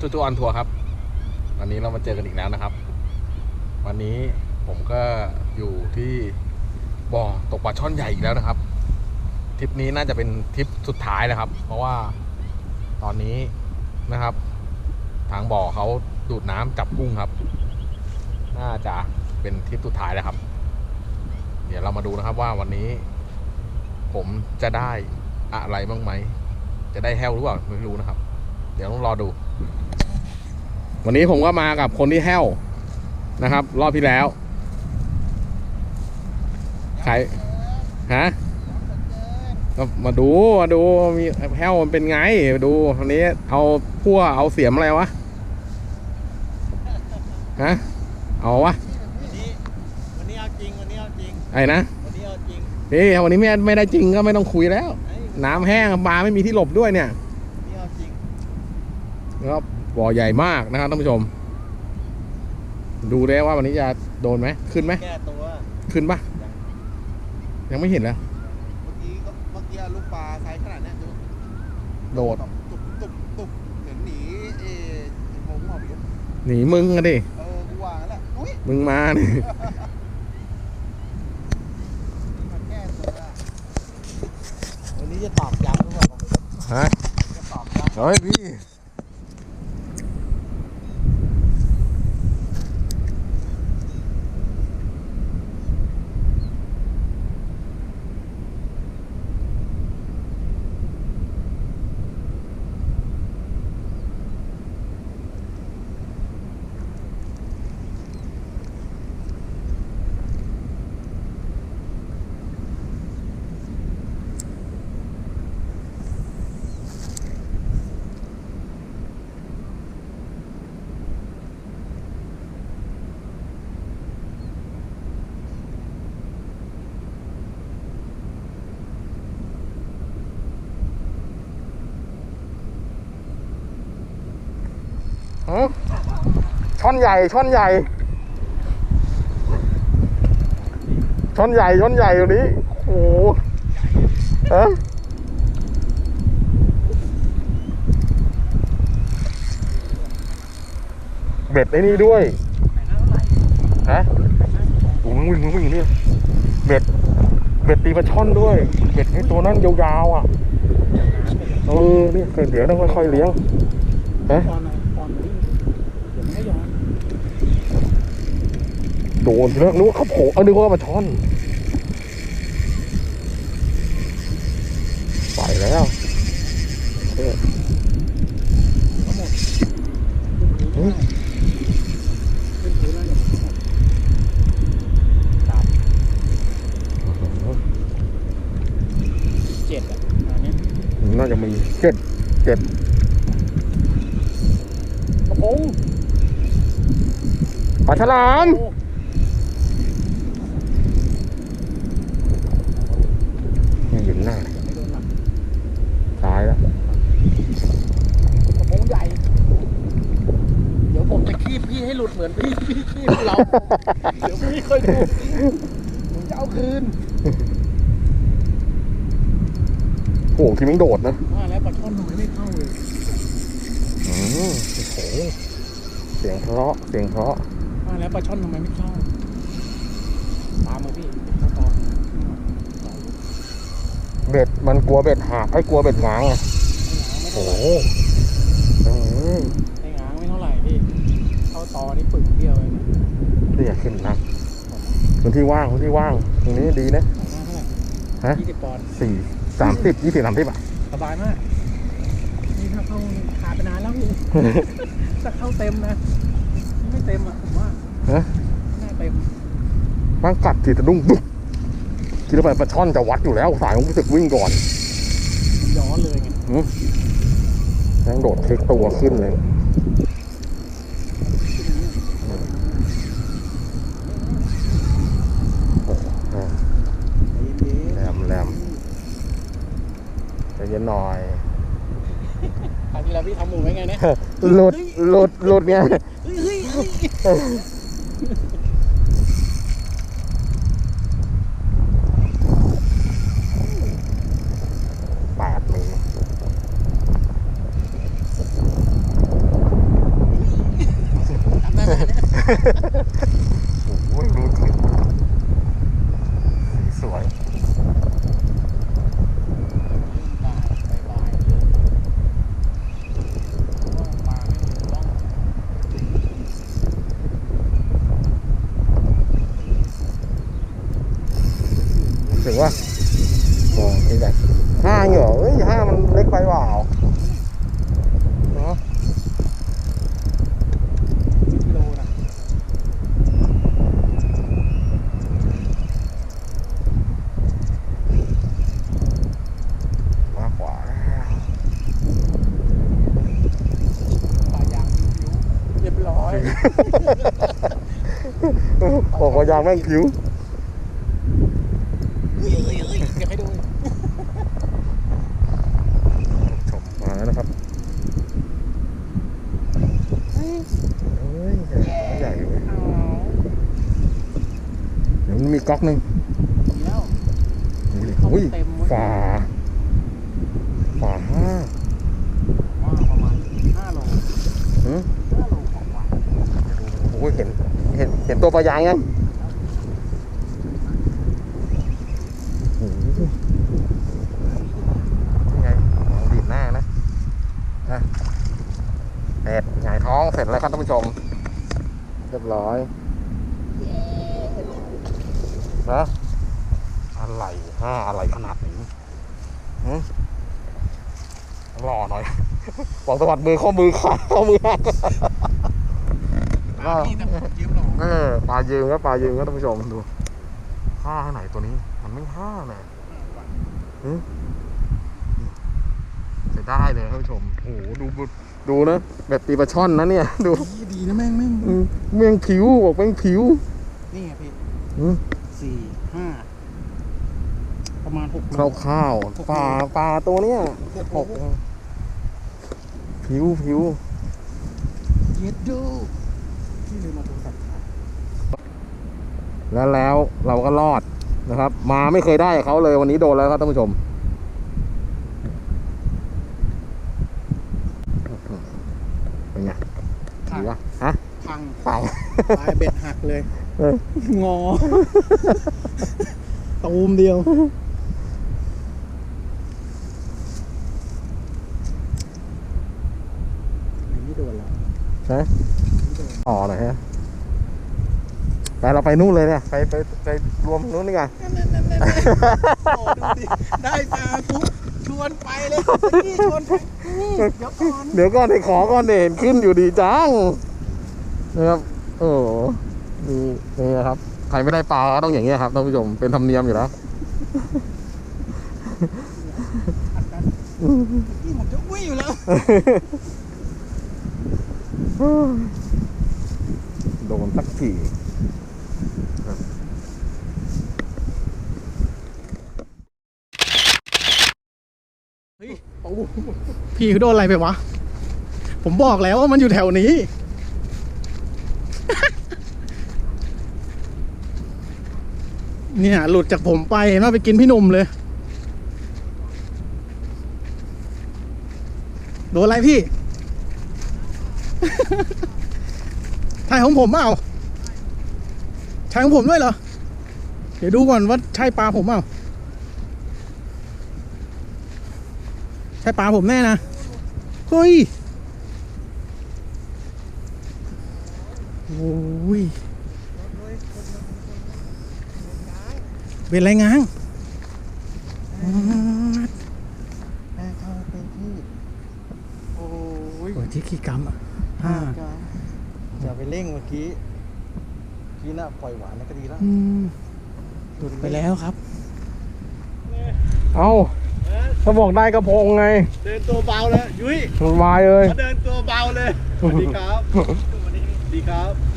จุจูออนทัวร์ครับ วันนี้เรามาเจอกันอีกแล้วนะครับ วันนี้ผมก็อยู่ที่บ่อตกปลาช่อนใหญ่อีกแล้วนะครับทริปนี้น่าจะเป็นทริปสุดท้ายนะครับ เพราะว่าตอนนี้นะครับ ทางบ่อเขาดูดน้ำจับกุ้งครับ น่าจะเป็นทริปสุดท้ายแล้วครับ เดี๋ยวเรามาดูนะครับว่าวันนี้ ผมจะได้อะไรบ้างไหม จะได้แห้วหรือเปล่าไม่รู้นะครับ เดี๋ยวต้องรอดู วันนี้ผมก็มากับคนที่แห้วนะครับ รอบที่แล้วใครฮะก็มาดูมาดูมีแห้วมันเป็นไงมาดูวันนี้เอาพั่วเอาเสียมอะไรวะฮะเอาวะวันนี้วันนี้เอาจริงวันนี้เอาจริงไอ้นะวันนี้เอาจริงนี่วันนี้ไม่ไม่ได้จริงก็ไม่ต้องคุยแล้วไอ้น้ำแห้งปลาไม่มีที่หลบด้วยเนี่ย วันนี้เอาจริง ก็บ่อใหญ่มากนะครับท่านผู้ชม ดูได้ว่าวันนี้จะโดนไหมขึ้นไหมแก้ตัวขึ้นปะยังไม่เห็นแล้วเมื่อกี้ก็เมื่อกี้เอาลูกปลาไซส์ขนาดเนี้ยดูโดดตุบตุบตุบเหมือนหนีเอไอ้โมงหมอบอยู่หนีมึงกันดิเออกูว่าแล้วอุ้ยมึงมานี่มาแก้ตัววันนี้จะตอบย้ำหรือเปล่าฮะจะตอบย้เฮ้ยพี่ ช่อนใหญ่ช่อนใหญ่ช่อนใหญ่ช่อนใหญ่อยู่นี้โอ้โหฮะเบ็ดไอ้นี่ด้วยฮะโอ้มึงวิ่งมึงวิ่งนี่เบ็ด เบ็ดตีปลาช่อนด้วย เบ็ดไอ้ตัวนั้นยาวๆอะ เออเนี่ยเดี๋ยวต้องค่อยๆเลี้ยงฮะำตอนไหนตอนนี้เดี๋ยวไม่ให้ย้อน โดนทีแรกนึกว่าเขาโผล่เอานึกว่าปลาช่อน ไปแล้วเนี่ยตามเจ็ดอะอันนี้น่าจะมีเจ็ดเจ็ดกระพงปลาฉลาม โอ้ นี่อยู่หน้าเลย ไม่โดนหลัก ตายแล้ว กระพงใหญ่ เดี๋ยวผมจะคีบพี่ ให้หลุดเหมือนพี่พี่คีบเราเดี๋ยวพี่ค่อยดูผมจะเอาคืนโอ้โหที่มึงโดดนะว่าแล้วปลาช่อนทำไมไม่เข้าเลยอืมโอ้โหเสียงเพราะเสียงเพราะว่าแล้วปลาช่อนทำไมไม่เข้าตามมาพี่เข้าตามเบ็ดมันกลัวเบ็ดหักไอ้กลัวเบ็ดง้างไงไม่โอ้เท่าโห นี่ปึกเดียวเองนะเรียกขึ้นนะพื้นที่ว่างพื้นที่ว่างตรงนี้ดีนะของหน้าเท่าไหร่ฮะยี่สิบปอนด์สี่สามสิบยี่สิบสามสิบอะสบายมาก นี่ถ้าเข้าขาดไปนานแล้วพี่ถ้าเข้าเต็มนะ ไม่เต็มอะผมว่าฮะน่าเต็มมันกัดทีสะดุ้งปุ๊บคิดว่าปลาช่อนจะวัดอยู่แล้วสายของรู้สึกวิ่งก่อนมันย้อนเลยไงยังโดดเทคตัวขึ้นเลย ลอยคราวที่แล้วพี่ทำหมูไว้ไงเนี่ยหลุดหลุดหลุดเนี่ยเฮ้แปดเมตรย ถึงว่าโอ้ยใหญ่ห้าเหรอเอ้ยห้ามันเล็กไปเปล่าเนาะ กิโลนะ มาขวา ปลายางผิวๆเรียบร้อย บอกว่ายางแม่งผิว เฮ้ยเฮ้ยเฮ้ยเก็บให้ดู ชมมาแล้วนะครับเฮ้ยใหญ่เว้ยเดี๋ยวมันมี ก๊อกหนึ่งดีแล้วดูดิอุ้ยเต็มเว้ยฝาฝาห้าว่าประมาณห้าโลหืมห้าโลของหวานโอ้ยเห็นเห็นเห็นตัวปลายางยังโอ้โหนี่ไงมองดีดหน้านะนะเสร็จหงายท้องเสร็จแล้วครับท่านผู้ชม เรียบร้อย นะอะไรห้าอะไรขนาดนี้หืมรอหน่อยบอกสวัสดมือข้อมือขาข้อมือหักปลาพี่แต่ผมยืมหรอเออปลายืมก็ปลายืมก็ท่านผู้ชมดูห้าให้ไหนตัวนี้ มันไม่ห้าเลยหึเสียได้เลยท่านผู้ชมโอ้โหดูบุดูนะแบบตีปลาช่อนนะเนี่ย ดูดีดีนะแม่งแม่งอืมแม่งผิวบอกแม่งผิวนี่ไงพี่หึ สี่ห้าประมาณหกโล ข้าวข้าวปลาปลาตัวเนี้ยหกผิวผิวเย็ดดูพี่ลืมมาโทรศัพท์ถ่ายแล้วแล้วเราก็รอดนะครับ มาไม่เคยได้กับเขาเลยวันนี้โดนแล้วครับท่านผู้ชม เป็นไงดีวะฮะพังเปล่าปลายเบ็ดหักเลยเออ งอ ตูมเดียว ไม่โดนแล้วฮะไม่โดนอ๋อหน่อยฮะไปเราไปนู่นเลยเนี่ยไปไปไปรวมนู้นดีกว่าโอ้ดูดิได้ปลาปุ๊บชวนไปเลยนี่ชวนไปนี่เดี๋ยวก่อนเดี๋ยวก่อนให้ขอก่อนเดี๋ยวเห็นขึ้นอยู่ดีจังนะครับโอ้ โหนี่นี่นะครับ ใครไม่ได้ปลาก็ต้องอย่างเงี้ยครับท่านผู้ชมเป็นธรรมเนียมอยู่แล้วนี่ผมจะอุ้ยอยู่แล้ว โดนสักทีพี่เขาโดนอะไรไปวะ ผมบอกแล้วว่ามันอยู่แถวนี้ เนี่ย หลุดจากผมไปเห็นว่าไปกินพี่หนุ่มเลย โดนอะไรพี่ถ่ายของผมเปล่าใช่ของผมด้วยเหรอ เดี๋ยวดูก่อนว่าใช่ปลาผมเปล่าใช่ปลาผมแน่นะเฮ้ยโอ้ย เป็นไรง้างอ๋อแม่เข้าเป็นที่ โอ้ยโอ้ยที่ขี้กรรมอะห้าอย่าไปเร่งเมื่อกี้เมื่อกี้น่ะปล่อยหวานนะก็ดีแล้วอืมหลุดไปแล้วครับ เอาถ้าบอกได้กระพงไง เดินตัวเบาเลยยุ้ยมันวายเลยมาเดินตัวเบาเลย สวัสดีครับ สวัสดีครับ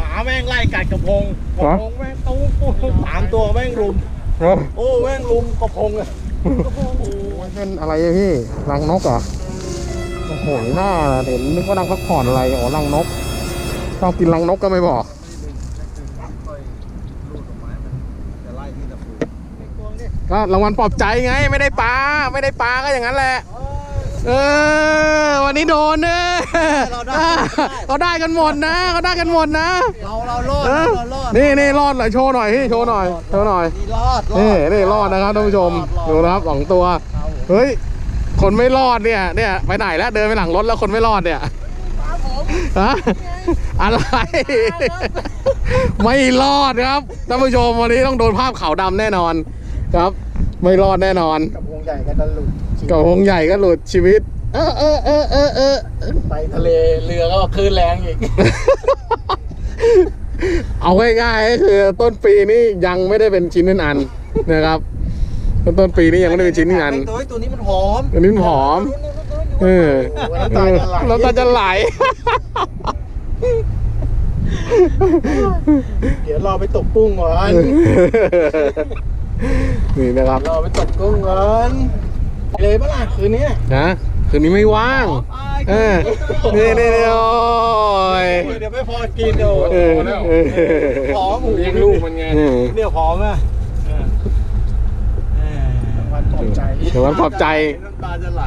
หมาแม่งไล่กัดกระพงกระพงแม่งตู้ปูสามตัวแม่งรุมเออโอ้แม่งรุมกระพงเลยกระพงโอ้ยมันเป็นอะไรอะพี่รังนกเหรอโอ้โหหน้าเห็นนึกว่ารังพักผ่อนอะไรอ๋อรังนกชอบกินรังนกก็ไม่บอกค่อยลูดออกมามันจะไล่ที่ตะปูไอ้กวงนี่ก็รางวัลปลอบใจไง ไม่ได้ปลาไม่ได้ปลาก็อย่างนั้นแหละ เออวันนี้โดนเนอะเราได้ เขาได้กันหมดนะเขาได้กันหมดนะ เราเรารอดเออเรารอดนี่นี่รอดหน่อยโชว์หน่อยพี่โชว์หน่อยโชว์หน่อยนี่รอดรอดนี่นี่รอดนะครับท่านผู้ชมรอดดูนะครับสองตัวครับผมเฮ้ย คนไม่รอดเนี่ยเนี่ยไปไหนแล้วเดินไปหลังรถแล้วคนไม่รอดเนี่ยฮะอะไร ไม่รอดครับท่านผู้ชมวันนี้ต้องโดนภาพขาวดำแน่นอนครับ ไม่รอดแน่นอนกับว งใหญ่กันตะลุดกับหงใหญ่ก็หลุดชีวิต เออเออเออเออเออไปทะเลเรือก็คลื่นแรงอีก เอาง่ายๆก็คือต้นปีนี้ยังไม่ได้เป็นชิ้นเป็นอันนะครับต้นปีนี้ยังไม่ได้เป็นชิ้นเป็นอันตัวตัวนี้มันหอมอันนี้มันหอมเออน้ำตาจะไหลน้ำตาจะไหลเดี๋ยวรอไปตกกุ้งก่อน นี่นะครับรอไปตกกุ้งก่อนไปเลยปะล่ะคืนนี้นะคืนนี้ไม่ว่างเออนี่นี่นี่โอ้ยเดี๋ยวไม่พอกินเดี๋ยวเออเออหอมหมูเลี้ยงลูกมันไงเออเดี๋ยวหอมอะเออเออวันปลอบใจเดี๋ยววันปลอบใจน้ำตาจะไหล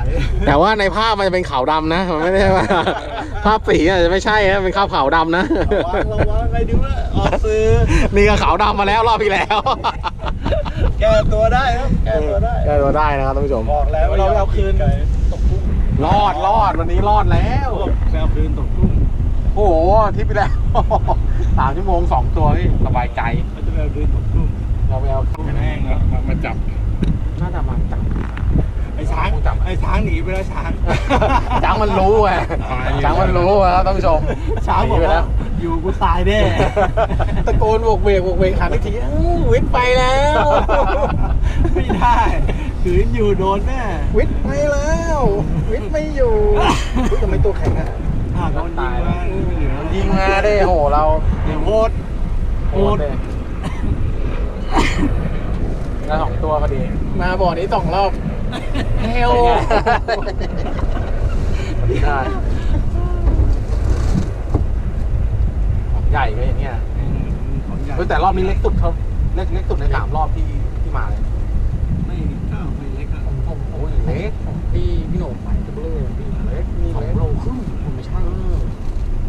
แต่ว่าในภาพมันจะเป็นขาวดำนะ มันไม่ได้ว่าภาพสีอาจจะไม่ใช่นะเป็นภาพขาวดำนะระวังระวังอะไรดูว่าออกซื้อนี่ก็ขาวดำมาแล้วรอบที่แล้ว แก้ตัวได้ครับแก้ตัวได้ได้ตัวได้นะครับท่านผู้ชมบอกแล้วว่าเราไม่เอาคืนตกกุ้งรอดรอดวันนี้รอดแล้วไม่เอาคืนตกกุ้งโอ้โหทริปที่แล้วสามชั่วโมงสองตัวนี่สบายใจเราจะไม่เอาคืนตกกุ้งเราไปเอาขึ้นแห้งแล้วมาจับน่าจะมาจับไอ้ช้างไอ้ช้างหนีไปแล้วช้างจังมันรู้ไงจังมันรู้ครับท่านผู้ชมช้างหบอนีกไปว่าแล้ว อยู่กูตายแน่ ตะโกนโวกเวกโวกเวกหันอีกทีอ้าววิทย์ไปแล้ว ไม่ได้ขืนอยู่โดนแน่วิทย์ไปแล้ว วิทย์ไม่อยู่อุ๊ยทำไมตัวแข็งอะหากโดนยิงมาไม่เหลือยิงมาได้โหเราเดี๋ยวโหดโหดเลยแล้วสองตัวพอดีมาบ่อนี้สองรอบเฮล ได้ ใหญ่ก็อย่างเงี้ยของใหญ่เฮ้ยแต่รอบนี้เล็กสุดเขาเล็กเล็กสุดในสามรอบที่ที่มาเลยไม่ข้าวไม่เล็กอะผมโอ้ยเล็กของพี่พี่โหน่งไปจะเบลอพี่เล็กมีสองโลครึ่งผมไม่ใช่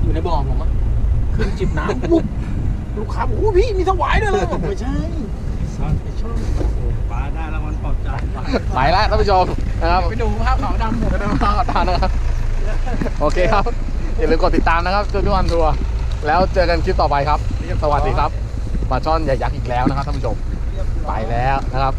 อยู่ในบ่อผมอะขึ้นจิบน้ำปุ๊บลูกค้าบอกโอ้พี่มีสวายด้วยเลยผมไม่ใช่ซ่อนไปช่องปลาได้รางวัลปลอบใจไปแล้วท่านผู้ชมนะครับไปดูภาพขาวดำผมไม่ต้องมาทานนะครับ โอเคครับ อย่าลืมกดติดตามนะครับจุดวันทัวร์ แล้วเจอกันคลิปต่อไปครับ สวัสดีครับปลาช่อนใหญ่ยักษ์อีกแล้วนะครับท่านผู้ชม ไปแล้วนะครับ